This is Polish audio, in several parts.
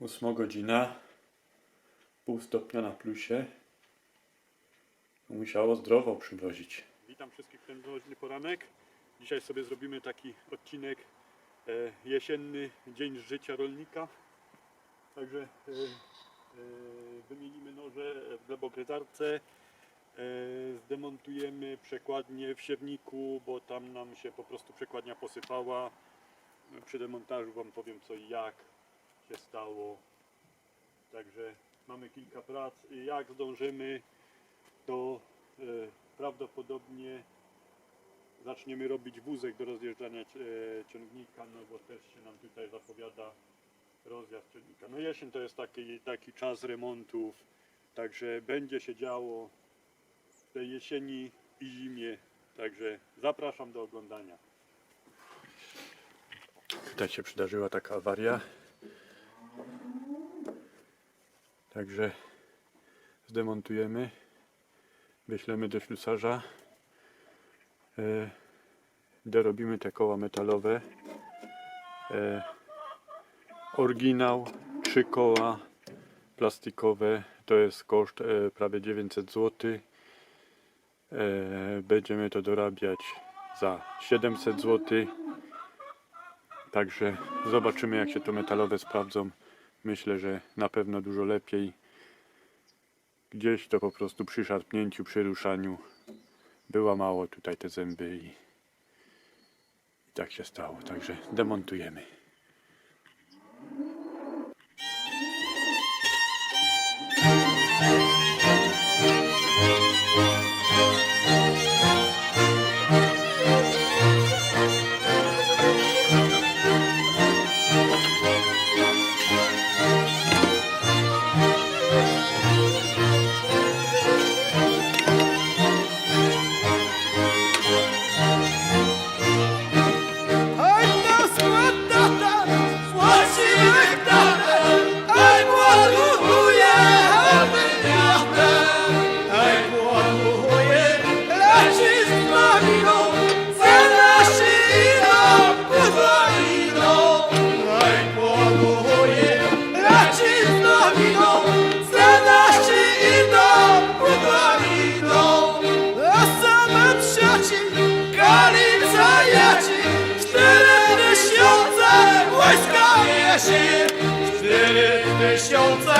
Ósma godzina. Pół stopnia na plusie. Musiało zdrowo przymrozić. Witam wszystkich w ten mroźny poranek. Dzisiaj sobie zrobimy taki odcinek e, jesienny, dzień życia rolnika. Także e, e, wymienimy noże w glebogryzarce, e, zdemontujemy przekładnię w siewniku, bo tam nam się po prostu przekładnia posypała. Przy demontażu Wam powiem co i jak się stało. Także mamy kilka prac. Jak zdążymy, to e, prawdopodobnie zaczniemy robić wózek do rozjeżdżania e, ciągnika, no bo też się nam tutaj zapowiada rozjazd ciągnika. No jesień to jest taki, taki czas remontów, także będzie się działo w tej jesieni i zimie, także zapraszam do oglądania. Tutaj się przydarzyła taka awaria. Także zdemontujemy. Wyślemy do ślusarza. E, dorobimy te koła metalowe. E, oryginał, trzy koła plastikowe. To jest koszt e, prawie 900 zł. Będziemy to dorabiać za 700 zł. Także zobaczymy jak się to metalowe sprawdzą. Myślę, że na pewno dużo lepiej. Gdzieś to po prostu przy szarpnięciu, przy ruszaniu była mało tutaj te zęby i, i tak się stało. Także demontujemy. Jesie, cztery tysiące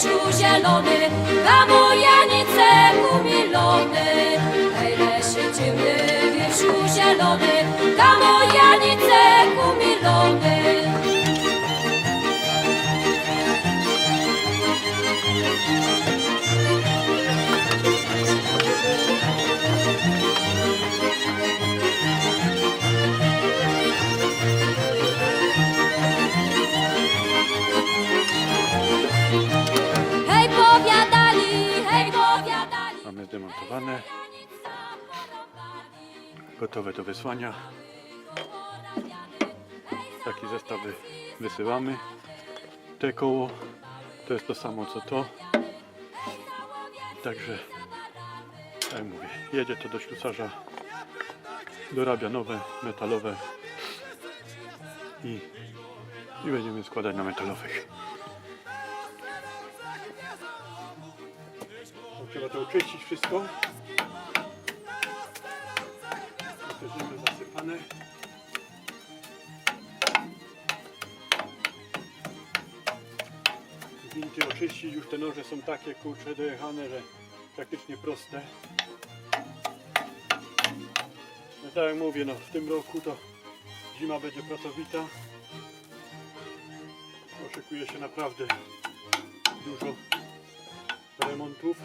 w wierszu zielony, gamo janice umilony. Hej, siedzimy w wierszu zielony, gamo gotowe do wysłania. Taki zestaw wy- wysyłamy. Te koło to jest to samo co to. Także, tak mówię, jedzie to do ślusarza, dorabia nowe, metalowe i, i będziemy składać na metalowych. Trzeba to oczyścić wszystko. Gwinty oczyścić, już te noże są takie kurcze dojechane, że praktycznie proste. No tak jak mówię, no w tym roku to zima będzie pracowita. Oczekuje się naprawdę dużo remontów.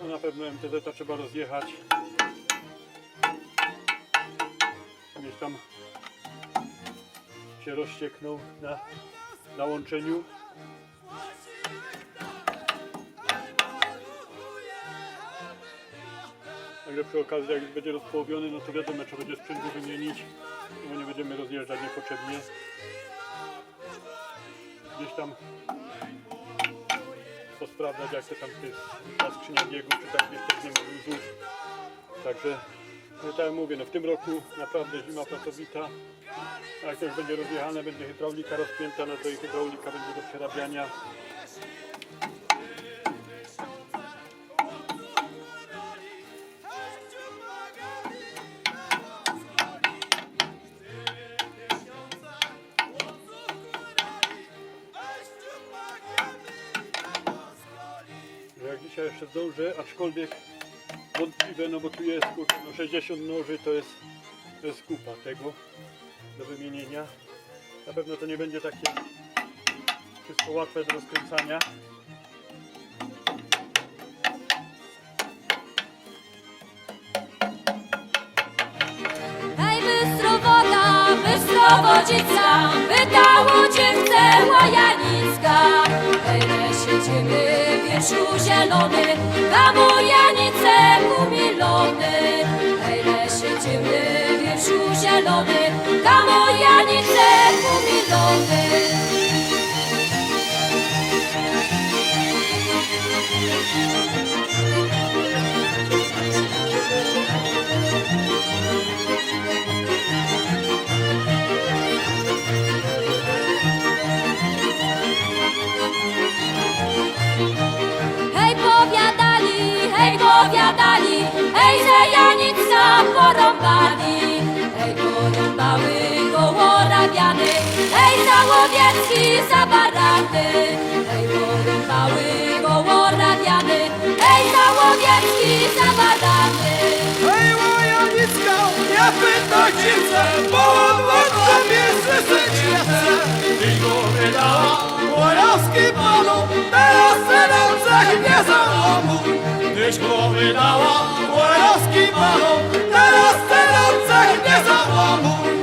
No na pewno MTZ trzeba rozjechać. Tam się rozcieknął na, na łączeniu. Także przy okazji jak będzie rozpołowiony, no to wiadomo, trzeba będzie sprzęt wymienić, bo nie będziemy rozjeżdżać niepotrzebnie. Gdzieś tam posprawdzać jak to tam jest ta skrzynia biegów, czy tam jeszcze nie ma. Także tak jak mówię, no w tym roku naprawdę zima pracowita. A Jak już będzie rozjechane, będzie hydraulika rozpięta, no to i hydraulika będzie do przerabiania. jak dzisiaj jeszcze zdążę, aczkolwiek wątpliwe, no bo tu jest kurczę, no 60 noży to jest, to jest kupa tego do wymienienia. Na pewno to nie będzie takie wszystko łatwe do rozkręcania. Hej, wydało dziewczę łajanicka. Siedzimy w wierszu zielony, na mojanice umilony. Hej, siedzimy w wierszu zielony, na mojanice umilony. Hej, porąbali. Hej, porąbały gołorabiany, hej, załowiecki za barany. Hej, porąbały gołorabiany, hej, załowiecki za barany. Hej, moja nicka, ja pytam dziewczę, bo od sobie słyszeć nie chcę. I go wydała wojowski panu, teraz sercach nie załamuj. Tyś go wydała wojowski panu, teraz sercach nie załamuj.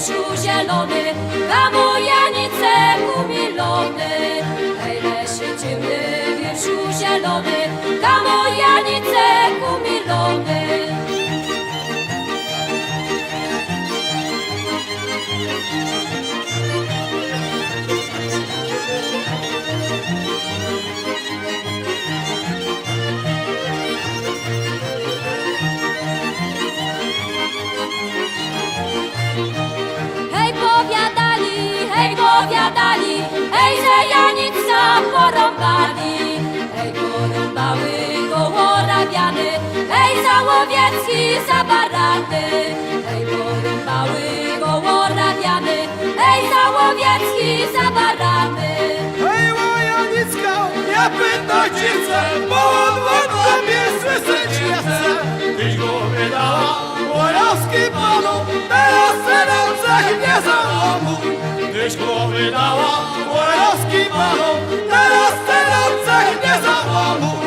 W wierszu zielony, na mojanice umilony. Hej, siedzimy w wierszu zielony, na mojanice umilony. Porąbali. Ej, porąbały gołorabiany, ej, załowiecki za barany. Ej, porąbały gołorabiany, ej, załowiecki za barany. Hej, Łajanicka, ja pytocice, bo on wodka mnie słyszeć nie chce. Tyś go Łojowski panu, teraz ręce nie załamuj. Tyś go wydała Łojowski panu, teraz ręce nie załamuj.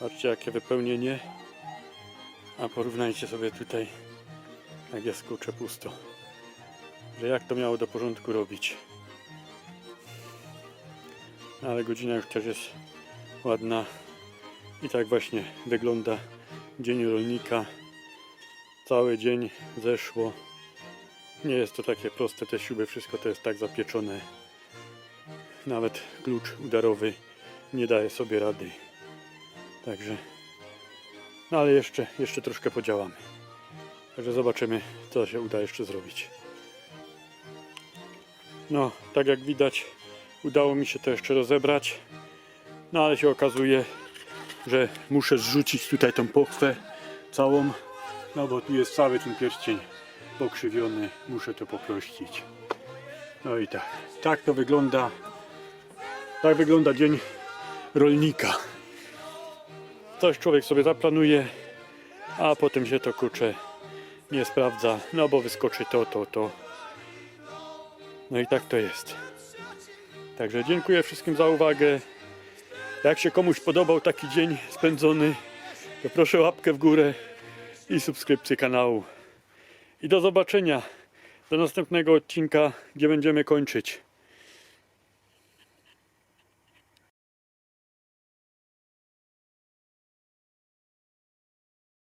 Patrzcie jakie wypełnienie. A porównajcie sobie tutaj, jak jest kurczę pusto. Że jak to miało do porządku robić. No, ale godzina już też jest ładna. I tak właśnie wygląda dzień rolnika. Cały dzień zeszło. Nie jest to takie proste, te śruby, wszystko to jest tak zapieczone. Nawet klucz udarowy nie daje sobie rady. Także, no ale jeszcze, jeszcze troszkę podziałamy. Także zobaczymy, co się uda jeszcze zrobić. No, tak jak widać, udało mi się to jeszcze rozebrać. No ale się okazuje, że muszę zrzucić tutaj tą pochwę całą. No bo tu jest cały ten pierścień pokrzywiony. Muszę to poprościć. No i tak. Tak to wygląda. Tak wygląda dzień rolnika coś człowiek sobie zaplanuje, a potem się to kurczę nie sprawdza, no bo wyskoczy to, to, to. No i tak to jest. Także dziękuję wszystkim za uwagę. Jak się komuś podobał taki dzień spędzony, to proszę łapkę w górę i subskrypcję kanału. I do zobaczenia do następnego odcinka, gdzie będziemy kończyć.